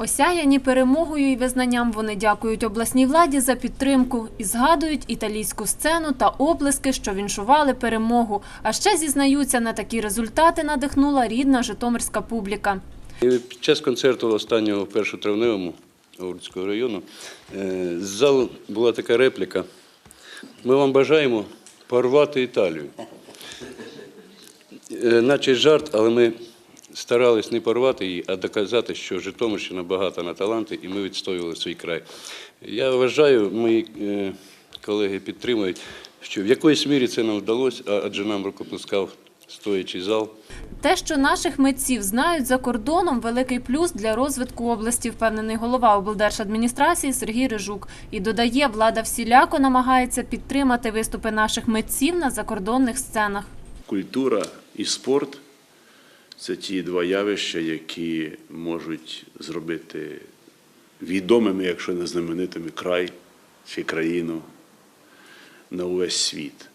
Осяяні перемогою і визнанням вони дякують обласній владі за підтримку і згадують італійську сцену та оплески, що віншували перемогу. А ще зізнаються, на такі результати надихнула рідна житомирська публіка. Під час концерту останнього першотравневому Овруцького району е, з залу була така репліка. Ми вам бажаємо порвати Італію. Е, Наче жарт, але ми старались не порвати її, а доказати, що Житомирщина багата на таланти, і ми відстоювали свій край. Я вважаю, мої е, колеги підтримують, що в якоїсь мірі це нам вдалося, адже нам рукоплескав стоячий зал. Те, що наших митців знають за кордоном, великий плюс для розвитку області, впевнений голова облдержадміністрації Сергій Рижук. І додає, влада всіляко намагається підтримати виступи наших митців на закордонних сценах. Культура і спорт це ті два явища, які можуть зробити відомими, якщо не знаменитими, край чи країну на увесь світ.